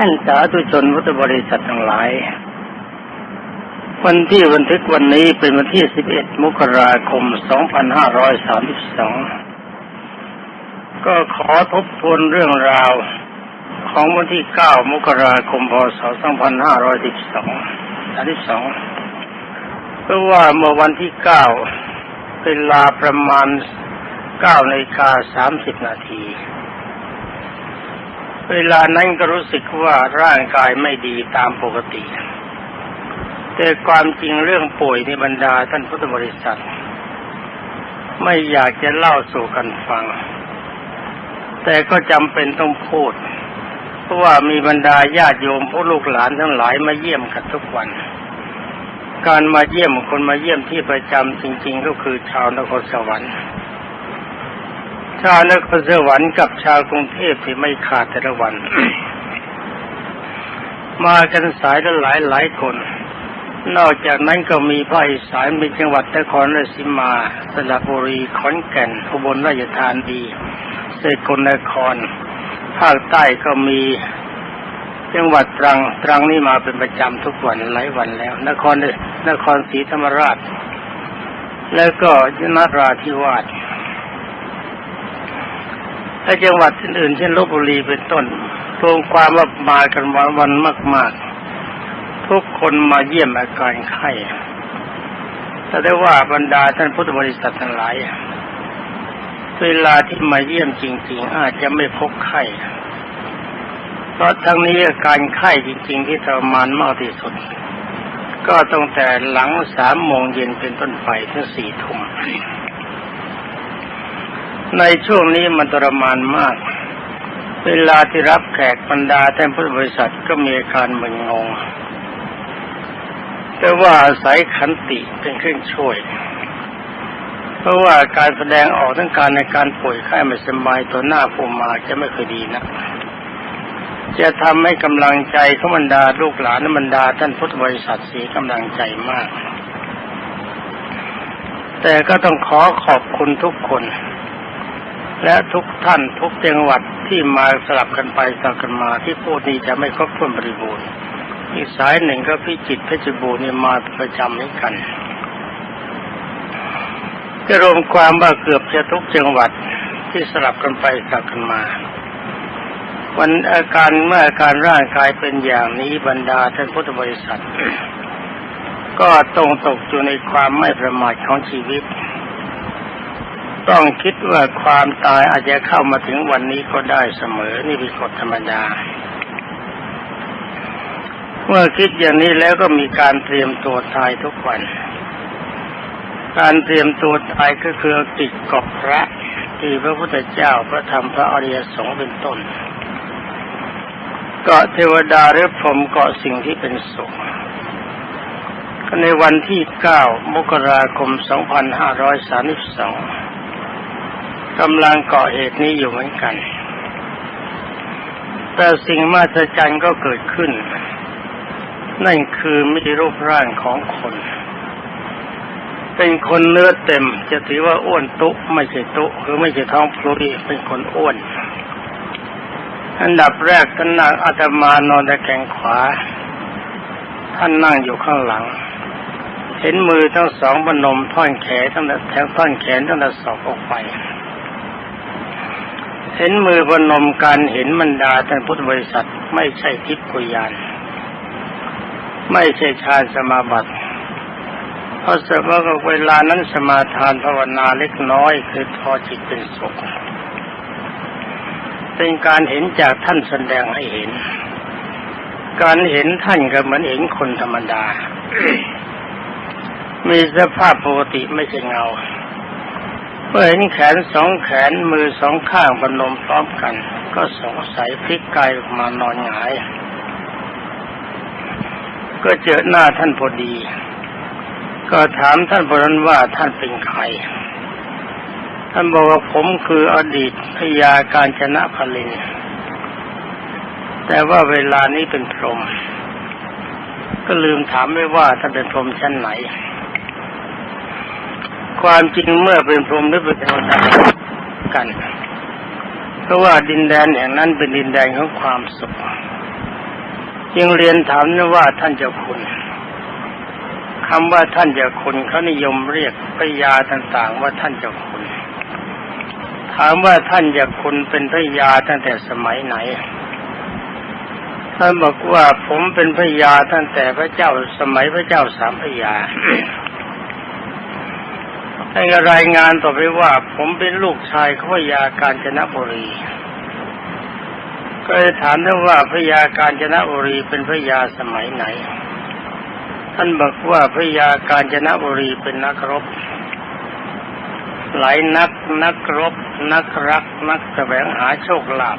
ท่านสาธุชนพุทธบริษัททั้งหลาย วันที่บันทึกวันนี้เป็นวันที่ 11 มกราคม 2532 ก็ขอทบทวนเรื่องราวของวันที่ 9 มกราคม พศ 2512 32เพราะว่าเมื่อวันที่ 9เป็นลาประมาณ9นาฬิกา30 นาที เวลานั้นก็รู้สึกว่าร่างกายไม่ดีตามปกติ แต่ความจริงเรื่องป่วยในบรรดาท่านพุทธบริษัท ไม่อยากจะเล่าสู่กันฟัง แต่ก็จำเป็นต้องพูด เพราะว่ามีบรรดาญาติโยมผู้ลูกหลานทั้งหลายมาเยี่ยมกันทุกวัน การมาเยี่ยมคนมาเยี่ยมที่ประจำจริง ๆ ก็คือชาวนครสวรรค์ ชาวนครสวรรค์กับชาวกรุงเทพที่ไม่ขาดแต่ละวัน มากันสายละหลายหลายคน นอกจากนั้นก็มีภาคอีสานมีจังหวัดนครราชสีมา สระบุรีขอนแก่นอุบลราชธานีสกลนคร ภาคใต้ก็มีจังหวัดตรังตรังนี่มาเป็นประจำทุกวันหลายวันแล้ว นครนครศรีธรรมราช แล้วก็ยนราธิวาส และจังหวัดอื่นๆเช่นลบบุรีเป็นต้นรวมความว่ามากันวันวันมาก ๆ ทุกคนมาเยี่ยมอาการไข้แต่ได้ว่าบรรดาท่านพุทธบริษัททั้งหลายเวลาที่มาเยี่ยมจริง ๆ อาจจะไม่พบไข้เพราะทั้งนี้อาการไข้จริง ๆ ที่ทรมานมากที่สุด ก็ตั้งแต่หลังสามโมงเย็นเป็นต้นไปถึงสี่ทุ่ม ในช่วงนี้มันทรมานมาก เวลาที่รับแขกบรรดาท่านพุทธบริษัทก็มีอาการมึนงง แต่ว่าอาศัยขันติเป็นเครื่องช่วย เพราะว่าการแสดงออกทั้งการในการป่วยไข้ไม่สบายตัวหน้าผู้มาจะไม่เคยดีนะจะทำให้กำลังใจขบรรดาลูกหลานบรรดาท่านพุทธบริษัทเสียกำลังใจมาก แต่ก็ต้องขอขอบคุณทุกคน และทุกท่านทุกจังหวัดที่มาสลับกันไปสลับกันมาที่พูดนี้จะไม่ครบถ้วนบริบูรณ์อีกสายหนึ่งก็พิจิตเพชรบูรณ์นี่มาประจำนี้กันจะรวมความว่าเกือบจะทุกจังหวัดที่สลับกันไปสลับกันมา วันอาการเมื่ออาการร่างกายเป็นอย่างนี้บรรดาท่านพุทธบริษัท ก็ต้องตกอยู่ในความไม่ประมาทของชีวิต ต้องคิดว่าความตายอาจจะเข้ามาถึงวันนี้ก็ได้เสมอ นี่เป็นกฎธรรมดา เมื่อคิดอย่างนี้แล้วก็มีการเตรียมตัวตายทุกวัน การเตรียมตัวตายก็คือติดกอบพระที่พระพุทธเจ้าพระธรรมพระอริยสงฆ์เป็นต้นเกาะเทวดาหรือพรมเกาะสิ่งที่เป็นสุขในวันที่ 9 มกราคม 2532 กำลังเกาะเหตุนี้อยู่เหมือนกัน แต่สิ่งมหัศจรรย์ก็เกิดขึ้น นั่นคือมิติรูปร่างของคน เป็นคนเนื้อเต็ม จะถือว่าอ้วนตุไม่ใช่ตุคือไม่ใช่ท้องพลุยเป็นคนอ้วน อันดับแรกท่านนางอาตมานอนตะแคงขวา ท่านนั่งอยู่ข้างหลังเห็นมือทั้งสองบนมท่อนแขนทั้งแต่แถวท่อนแขนทั้งแต่ศอกออกไป เห็นมือบนมการเห็นมันดาท่านพุทธบริษัท ไม่ใช่ทิพย์กุยาน ไม่ใช่ฌานสมาบัติเพราะสมว่าเวลานั้นสมาทานภาวนาเล็กน้อยคือทอจิตเป็นสุขเป็นการเห็นจากท่านแสดงให้เห็น การเห็นท่านก็เหมือนเห็นคนธรรมดา มีสภาพปกติไม่ใช่เงา เมื่อเห็นแขนสองแขนมือสองข้างบนมพร้อมกัน ก็สงสัยพลิกกายออกมานอนหงาย ก็เจอหน้าท่านพอดี ก็ถามท่านพนันว่าท่านเป็นใคร ท่านบอกว่าผมคืออดีตพยาการชนะพลินแต่ว่าเวลานี้เป็นพรหมก็ลืมถามไม่ว่าท่านเป็นพรหมชั้นไหน ความจริงเมื่อเป็นพรหมหรือเป็นเทวดากัน เพราะว่าดินแดนแห่งนั้นเป็นดินแดนของความสุขจึงเรียนถามนะว่าท่านเจ้าคุณคำว่าท่านเจ้าคุณเขานิยมเรียกพระยาต่างๆ ว่าท่านเจ้าคุณ ถามว่าท่านเจ้าคุณเป็นพระยาตั้งแต่สมัยไหน ท่านบอกว่าผมเป็นพระยาตั้งแต่พระเจ้าสมัยพระเจ้าสามพระยา ท่านก็รายงานต่อไปว่า ผมเป็นลูกชายของพยากาญจนบุรี ก็เลยถามท่านว่าพระยากาญจนบุรีเป็นพระยาสมัยไหน ท่านบอกว่าพระยากาญจนบุรีเป็นนักรบ หลายนักนักรบ นักรัก นักแสวงหาโชคลาภ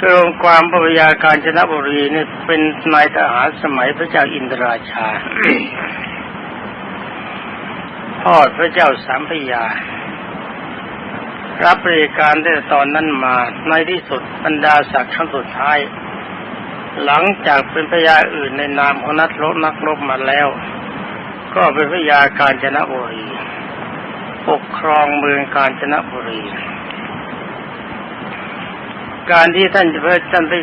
กรมความพระยาการจนบุรีนี่เป็นนายทหารสมัยพระเจ้าอินทราชา พ่อพระเจ้าสามพยา รับบริการตั้งแต่ตอนนั้นมาในที่สุดบรรดาศักดิ์ขั้นสุดท้าย หลังจากเป็นพระยาอื่นในนามของนักรบนักรบมาแล้ว ก็เป็นพระยาการจนบุรีปกครองเมืองกาญจนบุรี การที่ท่านจะเพื่อท่านไป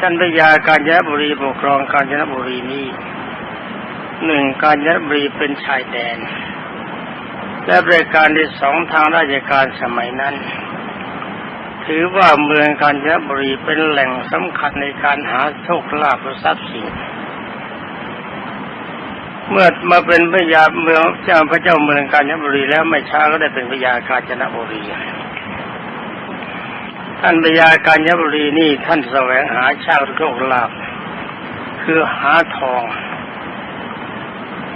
ท่านพระยาการจนบุรีปกครองกาญจนบุรีนี้หนึ่งกาญจนบุรีเป็นชายแดน และบริการที่สองทางราชการสมัยนั้น ถือว่าเมืองกาญจนบุรีเป็นแหล่งสำคัญในการหาโชคลาภทรัพย์สินเมื่อมาเป็นพระยาเมืองเจ้าพระเจ้าเมืองกาญจนบุรีแล้วไม่ช้าก็ได้เป็นพระยากาญจนบุรี ท่านพระยากาญจนบุรีนี่ท่านแสวงหาชาติโชคลาภคือหาทอง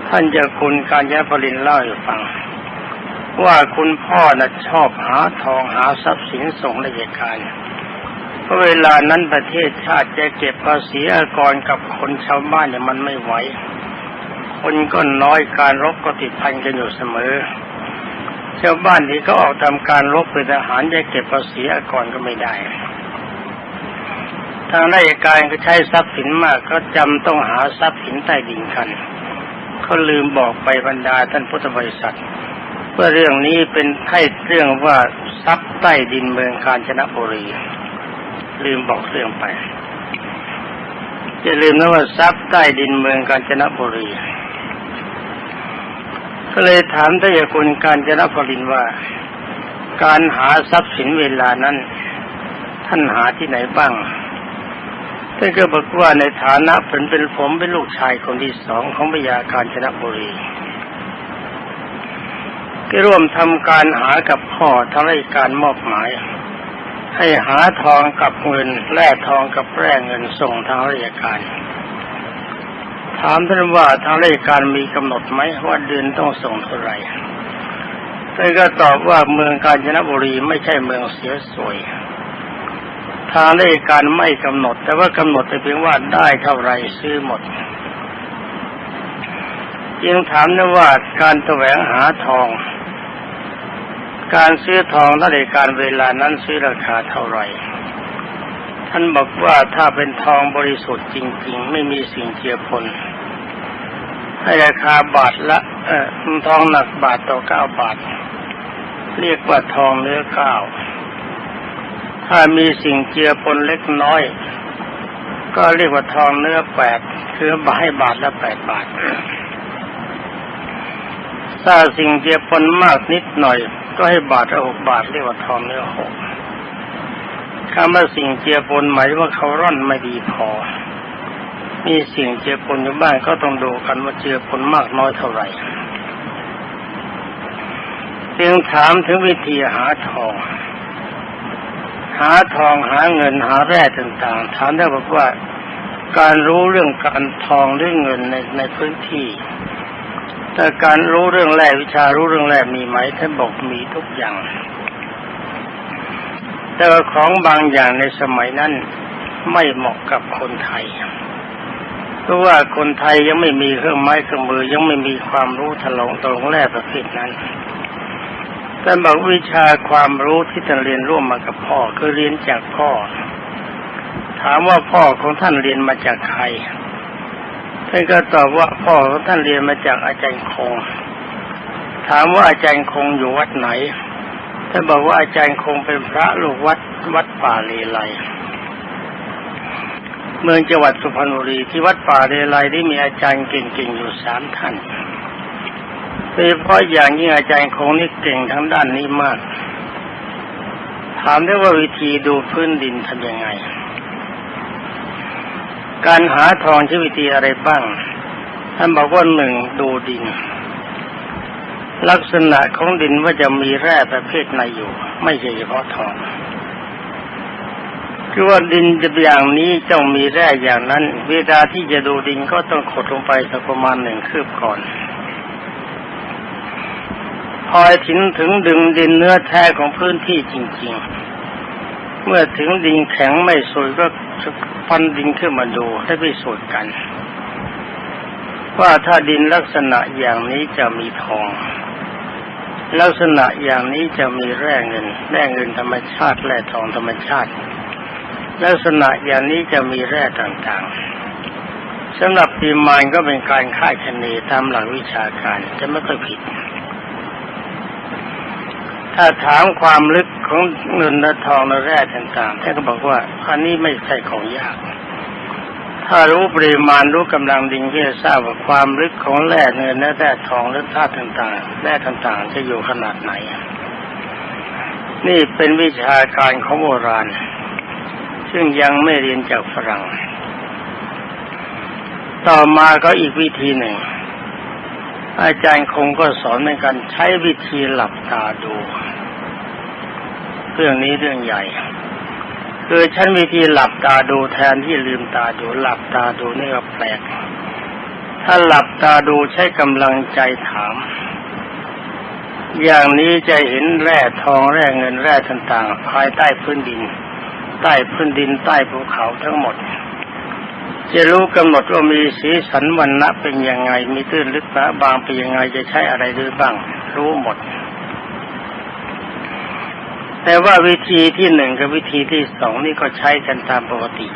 ท่านจะคุณการยปรินเล่าให้ฟัง ว่าคุณพ่อน่ะชอบหาทองหาทรัพย์สินส่งราชการเพราะเวลานั้นประเทศชาติจะเก็บภาษีอากรกับคนชาวบ้านเนี่ยมันไม่ไหว คนก็น้อยการรบก็ติดพันกันอยู่เสมอ ชาวบ้านที่เขาออกทำการรบเป็นทหารจะเก็บภาษีอากรก็ไม่ได้ ทางราชการก็ใช้ทรัพย์สินมากก็จำต้องหาทรัพย์สินใต้ดินกันเขาลืมบอกไปบรรดาท่านพุทธบริษัท เพื่อเรื่องนี้เป็นให้เรื่องว่าทรัพย์ใต้ดินเมืองกาญจนบุรี ลืมบอกเรื่องไปจะลืมนะว่าทรัพย์ใต้ดินเมืองกาญจนบุรีก็เลยถามทายาคุณกาญจนบุรินว่า การหาทรัพย์สินเวลานั้น ท่านหาที่ไหนบ้างท่านก็บอกว่าในฐานะเป็นเป็นผมเป็นลูกชายคนที่สองของพระยาการชนบุรี ก็ร่วมทำการหากับพ่อทางราชการมอบหมาย ให้หาทองกับเงินแร่ทองกับแร่เงินส่งทางราชการ ถามท่านว่าทางราชการมีกำหนดไหมว่าเดือนต้องส่งเท่าไหร่ท่านก็ตอบว่าเมืองกาญจนบุรีไม่ใช่เมืองเสียสวยทางราชการไม่กำหนด แต่ว่ากำหนดแต่เพียงว่าได้เท่าไรซื้อหมดจึงถามนะว่าการแสวงหาทอง การซื้อทองราชการเวลานั้นซื้อราคาเท่าไหร่ ท่านบอกว่าถ้าเป็นทองบริสุทธิ์จริง ๆ ไม่มีสิ่งเจือปนให้ราคาบาทละเออทองหนักบาทต่อเก้าบาท เรียกว่าทองเนื้อเก้าถ้ามีสิ่งเจือปนเล็กน้อย ก็เรียกว่าทองเนื้อแปดคือให้บาทละแปดบาท ถ้าสิ่งเจือปนมากนิดหน่อย ก็ให้บาทละหกบาทเรียกว่าทองเนื้อหกคำว่าสิ่งเจือปนหมายว่าเขาร่อนไม่ดีพอ มีสิ่งเจือปนอยู่บ้างก็ต้องดูกันว่าเจือปนมากน้อยเท่าไหร่จึงถามถึงวิธีหาทอง หาทองหาเงินหาแร่ต่างๆ ถามได้บอกว่า การรู้เรื่องการทองเรื่องเงินในในพื้นที่ แต่การรู้เรื่องแร่วิชารู้เรื่องแร่มีไหมท่านบอกมีทุกอย่าง แต่ของบางอย่างในสมัยนั้นไม่เหมาะกับคนไทยเพราะว่าคนไทยยังไม่มีเครื่องไม้เครื่องมือยังไม่มีความรู้ถลงตรงแร่ประเภทนั้นท่านบอกวิชาความรู้ที่ท่านเรียนร่วมมากับพ่อคือเรียนจากพ่อ ถามว่าพ่อของท่านเรียนมาจากใคร ท่านก็ตอบว่าพ่อของท่านเรียนมาจากอาจารย์คง ถามว่าอาจารย์คงอยู่วัดไหน ท่านบอกว่าอาจารย์คงเป็นพระลูกวัดวัดป่าเลไลเมืองจังหวัดสุพรรณบุรีที่วัดป่าเรไลที่มีอาจารย์เก่งๆอยู่สามท่านโดยเฉพาะอย่างยิ่งอาจารย์คงนี่เก่งทั้งด้านนี้มาก ถามได้ว่าวิธีดูพื้นดินทำยังไง การหาทองใช้วิธีอะไรบ้าง ท่านบอกว่าหนึ่งดูดิน ลักษณะของดินว่าจะมีแร่ประเภทไหนอยู่ ไม่ใช่เฉพาะทองคือว่าดินจะอย่างนี้ต้องมีแร่อย่างนั้น เวลาที่จะดูดินก็ต้องขดลงไปสักประมาณหนึ่งคืบก่อน พอถึงถึงดึงดินเนื้อแท้ของพื้นที่จริง ๆ เมื่อถึงดินแข็งไม่สวยก็ ฟันดินขึ้นมาดูให้ไปสูตรกัน ว่าถ้าดินลักษณะอย่างนี้จะมีทอง ลักษณะอย่างนี้จะมีแร่เงินแร่เงินธรรมชาติแร่ทองธรรมชาติ ลักษณะอย่างนี้จะมีแร่ต่างๆสำหรับปีมานก็เป็นการคาดคะเนตามหลักวิชาการจะไม่ค่อยผิดถ้าถามความลึก ของเงินและทองและแร่ต่างๆท่านก็บอกว่าอันนี้ไม่ใช่ของยาก ถ้ารู้ปริมาณรู้กำลังดินก็จะทราบว่าความลึกของแร่เงินและแร่ทองและธาตุต่างๆแร่ต่างๆ จะอยู่ขนาดไหน นี่เป็นวิชาการของโบราณ ซึ่งยังไม่เรียนจากฝรั่ง ต่อมาก็อีกวิธีหนึ่งอาจารย์คงก็สอนในการใช้วิธีหลับตาดู เรื่องนี้เรื่องใหญ่ คือฉันวิธีหลับตาดูแทนที่ลืมตาดูหลับตาดูนี่ก็แปลก ถ้าหลับตาดูใช้กำลังใจถาม อย่างนี้จะเห็นแร่ทองแร่เงินแร่ต่างๆ ภายใต้พื้นดิน ใต้พื้นดินใต้ภูเขาทั้งหมด จะรู้กำหนดว่ามีสีสันวันณะเป็นยังไง มีตื้นลึกหนาบางเป็นยังไงจะใช้อะไรด้วยบ้าง รู้หมด แต่ว่าวิธีที่หนึ่งกับวิธีที่สองนี่ก็ใช้กันตามปกติ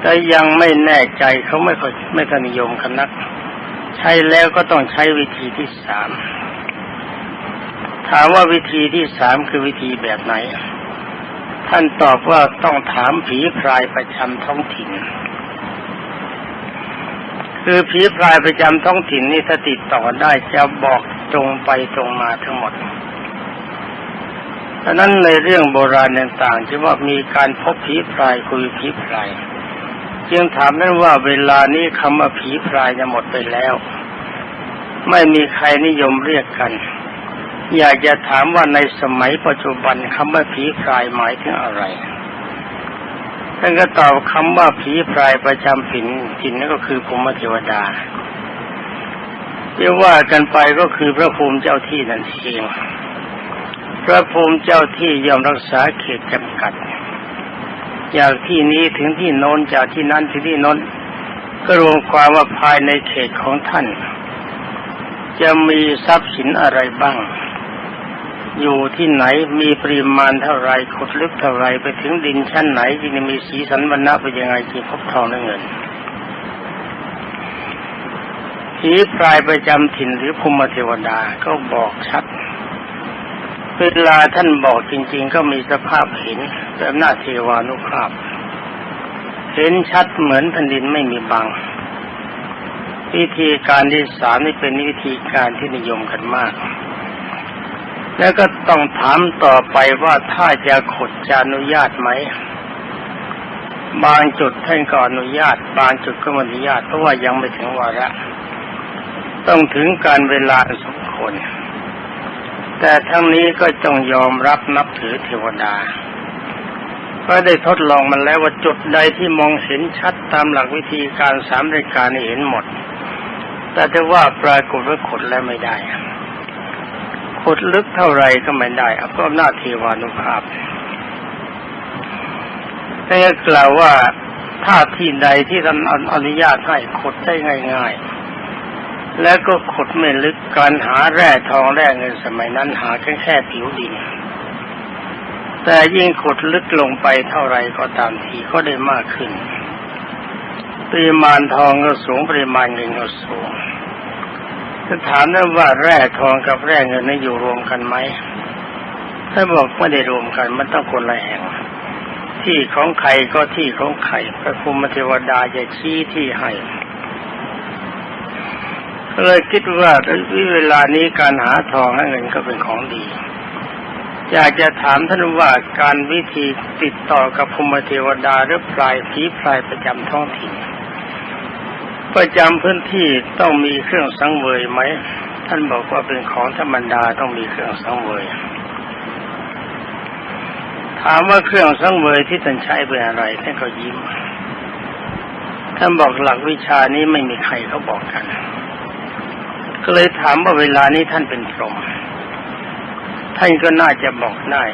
แต่ยังไม่แน่ใจเขาไม่ค่อยไม่ค่อยนิยมกันนัก ใช้แล้วก็ต้องใช้วิธีที่สามถามว่าวิธีที่สามคือวิธีแบบไหน ท่านตอบว่าต้องถามผีพรายประจำท้องถิ่น คือผีพรายประจำท้องถิ่นนี่ถ้าติดต่อได้จะบอกตรงไปตรงมาทั้งหมด ดังนั้นในเรื่องโบราณต่างๆที่ว่ามีการพบผีพรายคุยผีพรายจึงถามนั้นว่าเวลานี้คำว่าผีพรายจะหมดไปแล้ว ไม่มีใครนิยมเรียกกัน อยากจะถามว่าในสมัยปัจจุบันคำว่าผีพรายหมายถึงอะไรท่านก็ตอบคำว่าผีพรายประจำถิ่นถิ่นนั่นก็คือภูมิเทวดาเรียกว่ากันไปก็คือพระภูมิเจ้าที่นั่นเอง พระภูมิเจ้าที่ยอมรักษาเขตจำกัดจากที่นี้ถึงที่โน้นจากที่นั้นถึงที่โน้นก็รวมความว่าภายในเขตของท่าน จะมีทรัพย์สินอะไรบ้าง อยู่ที่ไหนมีปริมาณเท่าไรขุดลึกเท่าไรไปถึงดินชั้นไหนที่มีสีสันวรรณะเป็นยังไงที่พบทองและเงินผีพรายประจำถิ่นหรือภูมิเทวดาก็บอกชัด เวลาท่านบอกจริง ๆ ก็มีสภาพเห็นแต่หน้าเทวานุภาพ เห็นชัดเหมือนแผ่นดินไม่มีบัง วิธีการที่สามนี่เป็นวิธีการที่นิยมกันมาก แล้วก็ต้องถามต่อไปว่าถ้าจะขดจะอนุญาตไหม บางจุดท่านก็อนุญาต บางจุดก็ไม่อนุญาตเพราะว่ายังไม่ถึงวาระต้องถึงการเวลาสมควร แต่ทั้งนี้ก็ต้องยอมรับนับถือเทวดา ก็ได้ทดลองมันแล้วว่าจุดใดที่มองเห็นชัดตามหลักวิธีการสามรายการเห็นหมด แต่ถ้าว่าปรากฏว่าขุดแล้วไม่ได้ขุดลึกเท่าไรก็ไม่ได้เอาเพราะหน้าเทวานุภาพแต่กล่าวว่าถ้าที่ใดที่ท่านอนุญาตให้ขุดได้ง่าย ๆ แล้วก็ขุดไม่ลึกการหาแร่ทองแร่เงินสมัยนั้นหาแค่แค่ผิวดิน แต่ยิ่งขุดลึกลงไปเท่าไรก็ตามทีก็ได้มากขึ้นปริมาณทองก็สูงปริมาณเงินก็สูงถ้าถามได้ว่าแร่ทองกับแร่เงินนี่อยู่รวมกันไหมถ้าบอกไม่ได้รวมกันมันต้องคนละแห่ง ที่ของใครก็ที่ของใครพระภูมิเทวดาจะชี้ที่ให้ เลยคิดว่าเวลานี้การหาทองให้เงินก็เป็นของดี อยากจะถามท่านว่าการวิธีติดต่อกับภูมิเทวดาหรือพลายผีพลายประจำท้องถิ่นประจำพื้นที่ต้องมีเครื่องสังเวยไหม ท่านบอกว่าเป็นของธรรมดาต้องมีเครื่องสังเวยถามว่าเครื่องสังเวยที่ท่านใช้เป็นอะไรท่านก็ยิ้มท่านบอกหลักวิชานี้ไม่มีใครเขาบอกกัน ก็เลยถามว่าเวลานี้ท่านเป็นพรหมท่านก็น่าจะบอกได้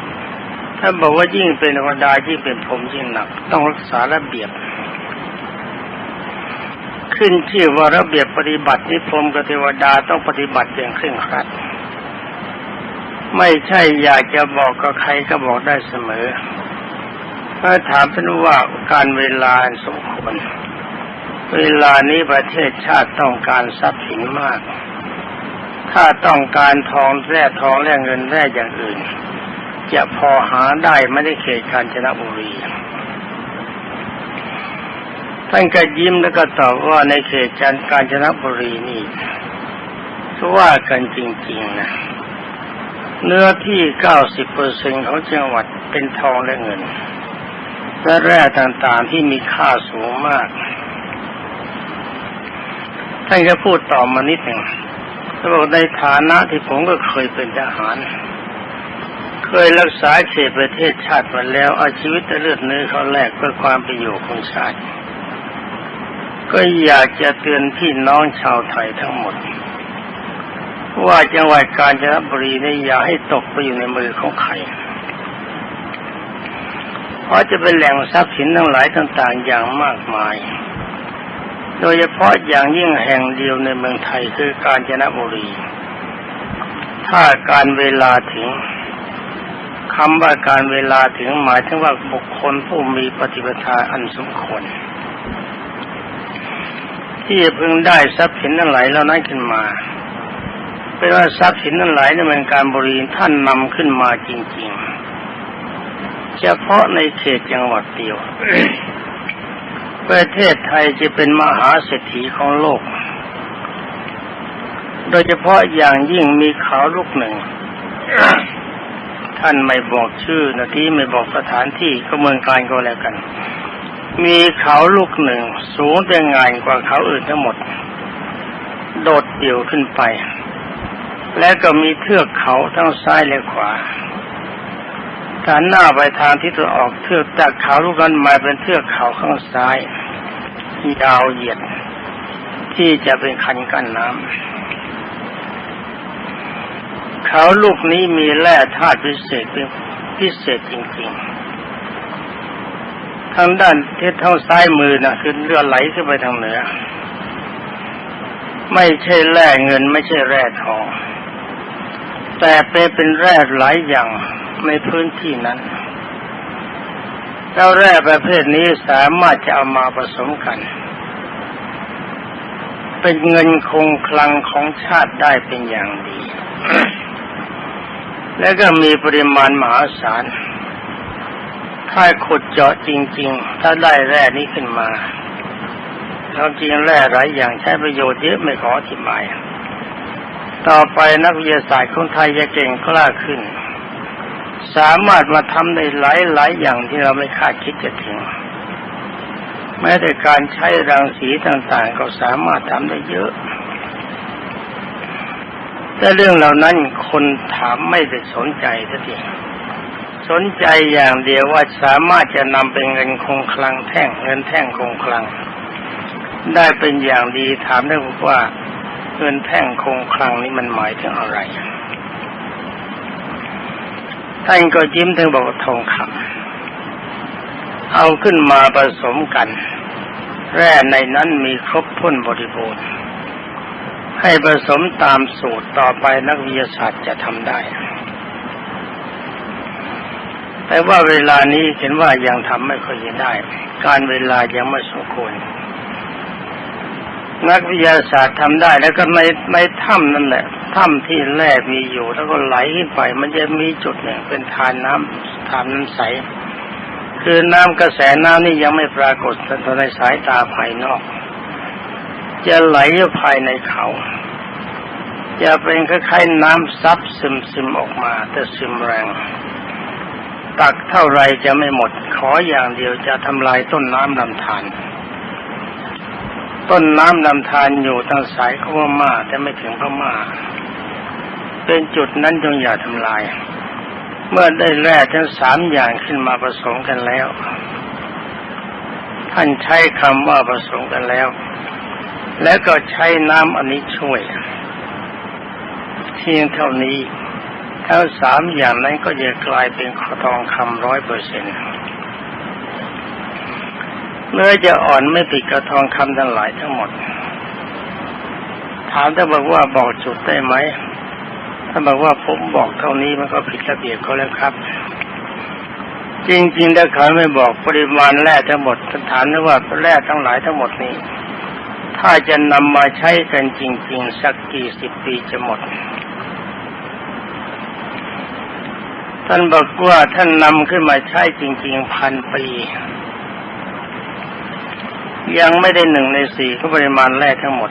ถ้าบอกว่ายิ่งเป็นธรรมดายิ่งเป็นพรหมยิ่งหนัก ต้องรักษาระเบียบ ขึ้นชื่อว่าระเบียบปฏิบัตินิพรหมกับเทวดาต้องปฏิบัติอย่างเคร่งครัด ไม่ใช่อยากจะบอกกับใครก็บอกได้เสมอถ้าถามเป็นว่าการเวลาสมควร เวลานี้ประเทศชาติต้องการทรัพย์สินมาก ถ้าต้องการทองแร่ทองแร่เงินแร่อย่างอื่น จะพอหาได้ไม่ได้เขตกาญจนบุรีท่านก็ยิ้มแล้วก็ตอบว่าในเขตจันกาญจนบุรีนี่ว่ากันจริงๆนะเนื้อที่เก้าสิบเปอร์เซ็นของจังหวัดเป็นทองและเงินและแร่ต่างๆที่มีค่าสูงมาก ท่านก็พูดต่อมานิดหนึ่งเขาบอกในฐานะที่ผมก็เคยเป็นทหาร เคยรักษาเขตประเทศชาติมาแล้วเอาชีวิตเลือดเนื้อเขาแลกเพื่อความประโยชน์ของชาติ ก็อยากจะเตือนพี่น้องชาวไทยทั้งหมด ว่าจังหวัดกาญจนบุรีนี่อย่าให้ตกไปอยู่ในมือของใครเพราะจะเป็นแหล่งทรัพย์สินทั้งหลายต่าง ๆ อย่างมากมาย โดยเฉพาะอย่างยิ่งแห่งเดียวในเมืองไทยคือกาญจนบุรี ถ้าการเวลาถึงคำว่าการเวลาถึงหมายถึงว่าบุคคลผู้มีปฏิปทาอันสมควรที่จะพึงได้ทรัพย์สินทั้งหลายเหล่านั้นขึ้นมาเป็นว่าทรัพย์สินทั้งหลในเมืองการบุริท่านนำขึ้นมาจริง ๆ เฉพาะในเขตจังหวัดเดียว ประเทศไทยจะเป็นมหาเศรษฐีของโลก โดยเฉพาะอย่างยิ่งมีเขาลูกหนึ่ง ท่านไม่บอกชื่อนะที่ไม่บอกสถานที่ก็เมืองการก็แล้วกัน มีเขาลูกหนึ่ง สูงแต่งานกว่าเขาอื่นทั้งหมด โดดเดี่ยวขึ้นไป และก็มีเทือกเขาทั้งซ้ายและขวา ถ้าหน้าไปทางที่ตัวออกเทือกจากเขาลูกนั้นมาเป็นเทือกเขาข้างซ้ายยาวเหยียด ที่จะเป็นคันกั้นน้ำเขาลูกนี้มีแร่ธาตุพิเศษเป็นพิเศษจริงๆทางด้านที่เท้าซ้ายมือนะคือเรือไหลขึ้นไปทางเหนือ ไม่ใช่แร่เงินไม่ใช่แร่ทอง แต่เป็นแร่หลายอย่าง ในพื้นที่นั้นแล้วแร่ประเภทนี้สามารถจะเอามาผสมกัน เป็นเงินคงคลังของชาติได้เป็นอย่างดี และก็มีปริมาณมหาศาล ถ้าขุดเจาะจริง ๆ ถ้าได้แร่นี้ขึ้นมาความจริงแร่หลายอย่างใช้ประโยชน์เยอะไม่ขออธิบาย ต่อไปนักวิทยาศาสตร์ของไทยจะเก่งกล้าขึ้น สามารถมาทำได้หลายหลายอย่างที่เราไม่คาดคิดจะถึง แม้แต่การใช้รังสีต่างๆ ก็สามารถทำได้เยอะ แต่เรื่องเหล่านั้นคนถามไม่ได้สนใจสักทีสนใจอย่างเดียวว่าสามารถจะนำเป็นเงินคงคลังแท่งเงินแท่งคงคลัง ได้เป็นอย่างดีถามได้ว่าเงินแท่งคงคลังนี้มันหมายถึงอะไร ท่านก็ยิ้มถึงบอกทองคำเอาขึ้นมาผสมกัน แร่ในนั้นมีครบถ้นบริบูรณ์ ให้ผสมตามสูตรต่อไปนักวิทยาศาสตร์จะทำได้ แต่ว่าเวลานี้เห็นว่ายังทำไม่ค่อยได้ การเวลายังไม่สมควร นักวิทยาศาสตร์ทำได้แล้วก็ในในถ้ำนั่นแหละถ้ำที่แร่มีอยู่ แล้วก็ไหลขึ้นไป มันจะมีจุดหนึ่งเป็นทานน้ำทานน้ำใส คือน้ำกระแสน้ำนี่ยังไม่ปรากฏในสายตาภายนอก จะไหลอยู่ภายในเขา จะเป็นคล้ายๆน้ำซับซึมซึมออกมา แต่ซึมแรง ตักเท่าไรจะไม่หมด ขออย่างเดียวจะทำลายต้นน้ำลำธาร ต้นน้ำลำธารอยู่ทางสายเข้าพม่าแต่ไม่ถึงพม่าเป็นจุดนั้นจงอย่าทำลาย เมื่อได้แร่ทั้งสามอย่างขึ้นมาผสมกันแล้ว ท่านใช้คำว่าผสมกันแล้ว แล้วก็ใช้น้ำอันนี้ช่วยเพียงเท่านี้ทั้งสามอย่างนั้นก็จะกลายเป็นขอทองคำร้อยเปอร์เซ็นต์ เนื้อจะอ่อนไม่ติดกระทองคำทั้งหลายทั้งหมด ถามถ้าบอกว่าบอกจุดได้ไหมถ้าบอกว่าผมบอกเท่านี้มันก็ผิดระเบียบเขาแล้วครับ จริงๆถ้าเขาไม่บอกปริมาณแร่ทั้งหมดถามได้ว่าแร่ทั้งหลายทั้งหมดนี้ ถ้าจะนำมาใช้กันจริง ๆ สักกี่สิบปีจะหมด ท่านบอกว่าท่านนำขึ้นมาใช้จริง ๆ พันปี ยังไม่ได้หนึ่งในสี่ขอปริมาณแร่ทั้งหมด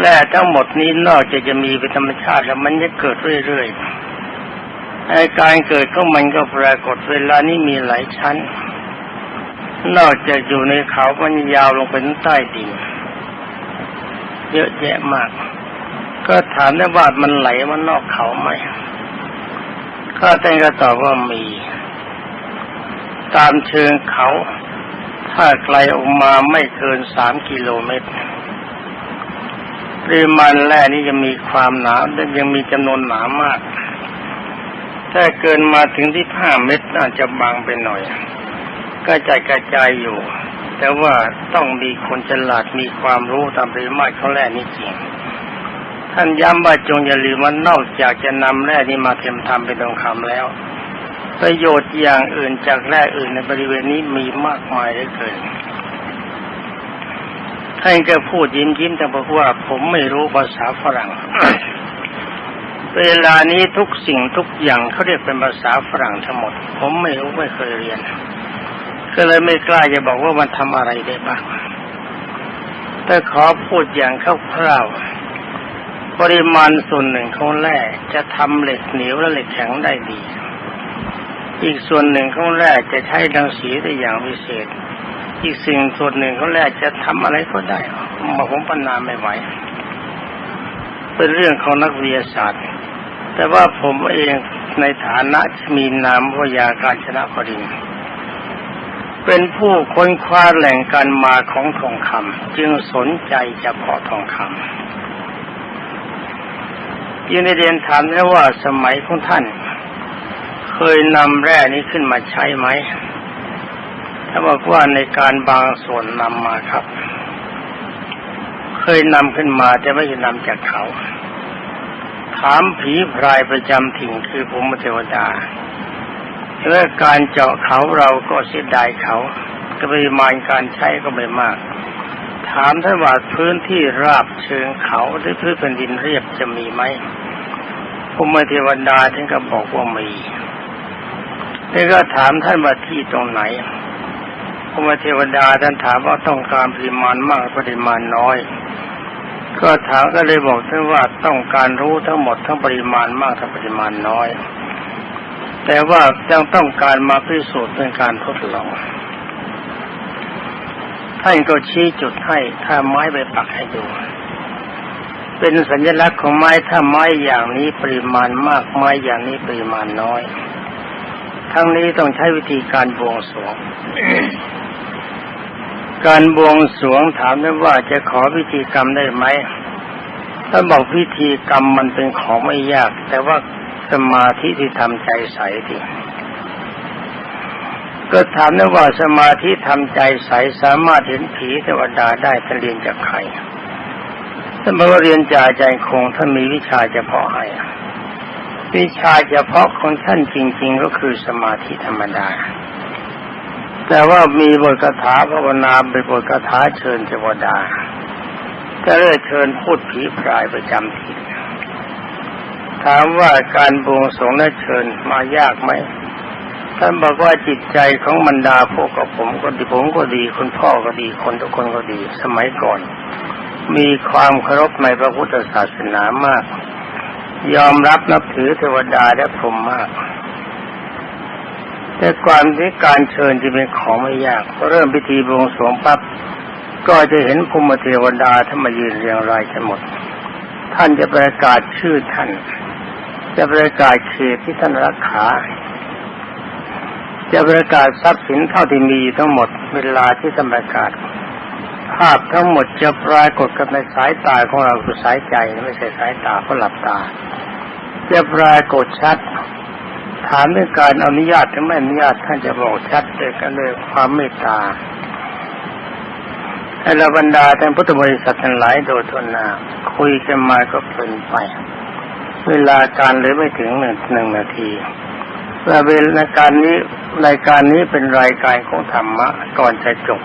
แร่ทั้งหมดนี้นอกจากจะมีเป็นธรรมชาติแล้วมันจะเกิดเรื่อยๆอ้การเกิดของมันก็ปรากฏเวลานี้มีหลายชั้น นอกจากอยู่ในเขามันยาวลงไปใต้ดินเยอะแยะมาก ก็ถามได้ว่ามันไหลมันนอกเขาไหมข้าแต่งก็ตอบว่ามี ตามเชิงเขา ถ้าไกลออกมาไม่เกินสามกิโลเมตรปริมาณแร่นี้จะมีความหนาและยังมีจำนวนหนามาก ถ้าเกินมาถึงที่ห้าเมตรอาจจะบางไปหน่อย ก็จกระจายอยู่ แต่ว่าต้องมีคนฉลาดมีความรู้ตามปริมาตรของแร่นี้จริง ท่านย้ำว่าจงอย่าลืมว่านอกจากจะนำแร่นี้มาเทียมทำเป็นทองคำแล้ว ประโยชน์อย่างอื่นจากแร่อื่นในบริเวณนี้มีมากมายเหลือเกินท่านก็พูดยิ้มยิ้มแต่บอกว่าผมไม่รู้ภาษาฝรั่ง เวลานี้ทุกสิ่งทุกอย่างเขาเรียกเป็นภาษาฝรั่งทั้งหมด ผมไม่รู้ไม่เคยเรียน ก็เลยไม่กล้าจะบอกว่ามันทำอะไรได้บ้างแต่ขอพูดอย่างคร่าวๆปริมาณส่วนหนึ่งของแร่จะทำเหล็กเหนียวและเหล็กแข็งได้ดี อีกส่วนหนึ่งของแร่จะใช้ดังสีได้อย่างพิเศษ อีกสิ่งส่วนหนึ่งของแร่จะทำอะไรก็ได้มาผมปัญนาไม่ไหว เป็นเรื่องของนักวิทยาศาสตร์ แต่ว่าผมเองในฐานะมีนามพยาการชนะพรินเป็นผู้ค้นคว้าแหล่งการมาของทองคำจึงสนใจเฉพาะทองคำยินดีเรียนถามได้ว่าสมัยของท่าน เคยนำแร่นี้ขึ้นมาใช้ไหมถ้าบอกว่าในการบางส่วนนำมาครับ เคยนำขึ้นมาแต่ไม่ได้นำจากเขา ถามผีพรายประจำถิ่นคือภูมิเทวดาเรื่องการเจาะเขาเราก็เสียดายเขาก็ปริมาณการใช้ก็ไม่มาก ถามท่านว่าพื้นที่ราบเชิงเขาหรือพื้นแผ่นดินเรียบจะมีไหมภูมิเทวดาท่านก็บอกว่ามี แล้วก็ถามท่านว่าที่ตรงไหนภูมิเทวดาท่านถามว่าต้องการปริมาณมากปริมาณน้อย ก็ถามก็เลยบอกท่านว่าต้องการรู้ทั้งหมดทั้งปริมาณมากทั้งปริมาณน้อย แต่ว่ายังต้องการมาพิสูจน์เป็นการทดลองท่านก็ชี้จุดให้ถ้าไม้ไปปักให้ดู เป็นสัญลักษณ์ของไม้ถ้าไม้อย่างนี้ปริมาณมากไม้อย่างนี้ปริมาณน้อย ทั้งนี้ต้องใช้วิธีการบวงสรวง การบวงสรวงถามได้ว่าจะขอพิธีกรรมได้ไหมถ้าบอกพิธีกรรมมันเป็นของไม่ยาก แต่ว่าสมาธิที่ทำใจใสทีก็ถามได้ว่าสมาธิทำใจใสสามารถเห็นผีเทวดาได้ท่าเรียนจากใครท่านบอกว่าเรียนจากใจคงท่านมีวิชาเฉพาะให้ วิชาเฉพาะของท่านจริง ๆ ก็คือสมาธิธรรมดา แต่ว่ามีบทคาถาภาวนาเป็นบทคาถาเชิญเทวดาก็เลยเชิญพูดผีพรายประจำถิ่นถามว่าการบวงสรวงและเชิญมายากไหมท่านบอกว่าจิตใจของบรรดาพวกกับผมก็ดีผมก็ดีคุณพ่อก็ดีคนทุกคนก็ดี สมัยก่อน มีความเคารพในพระพุทธศาสนามาก ยอมรับนับถือเทวดาและพรหมมาก แต่ความที่การเชิญจะเป็นของไม่ยากพอเริ่มพิธีบวงสรวงปั๊บก็จะเห็นภูมิเทวดาท่านมายืนเรียงรายกันหมด ท่านจะประกาศชื่อท่าน จะประกาศเขตที่ท่านรักษาจะประกาศทรัพย์สินเท่าที่มีทั้งหมดเวลาที่ท่านประกาศ ภาพทั้งหมดจะปรากฏกับในสายตาของเราคือสายใจไม่ใช่สายตาเพราะหลับตา จะปรากฏชัด ถามเรื่องการอนุญาตหรือไม่อนุญาตท่านจะบอกชัดเลยกันด้วยความเมตตาให้เราบรรดาท่านพุทธบริษัททั้งหลายโดยทนนาคุยกันมาก็เพลินไป เวลาการเลยไม่ถึงหนึ่งหนึ่งนาทีและเวลาการนี้รายการนี้เป็นรายการของธรรมะก่อนจะจบ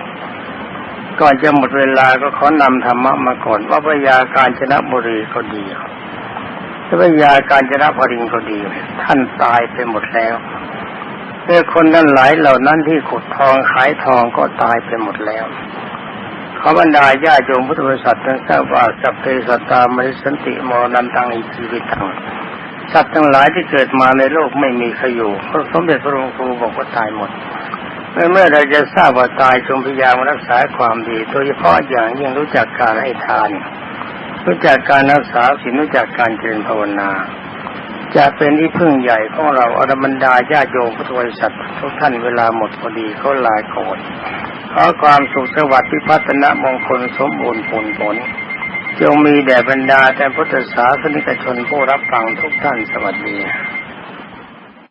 ก่อนจะหมดเวลาก็ขอนำธรรมะมาก่อน ว่าพยาการชนะบุรีก็ดีพระยาการชนะพริงก็ดี ท่านตายไปหมดแล้วเมื่อคนนั้นหลายเหล่านั้นที่ขุดทองขายทองก็ตายไปหมดแล้วขอบรรดาญาโยมพุทธบริษัททั้งทราบว่าสัพเพสัตตามริสันติมรณันตังอิชีวิตังสัตว์ทั้งหลายที่เกิดมาในโลกไม่มีใครอยู่พระสมเด็จพระองค์ครูบอกว่าตายหมด เมื่อเมื่อเราจะทราบว่าตายจงพยายามรักษาความดี โดยเฉพาะอย่างยิ่งรู้จักการให้ทาน รู้จักการรักษาศีลรู้จักการเจริญภาวนา จะเป็นที่พึ่งใหญ่ของเราอรบรรดาญาโยมพุทธบริษัททุกท่านเวลาหมดพอดีเขาลายก่อนขอความสุขสวัสดิ์พิพัฒนมงคลสมบูรณ์ผลผล จงมีแด่บรรดาแต่พุทธศาสนิกชนผู้รับฟังทุกท่านสวัสดี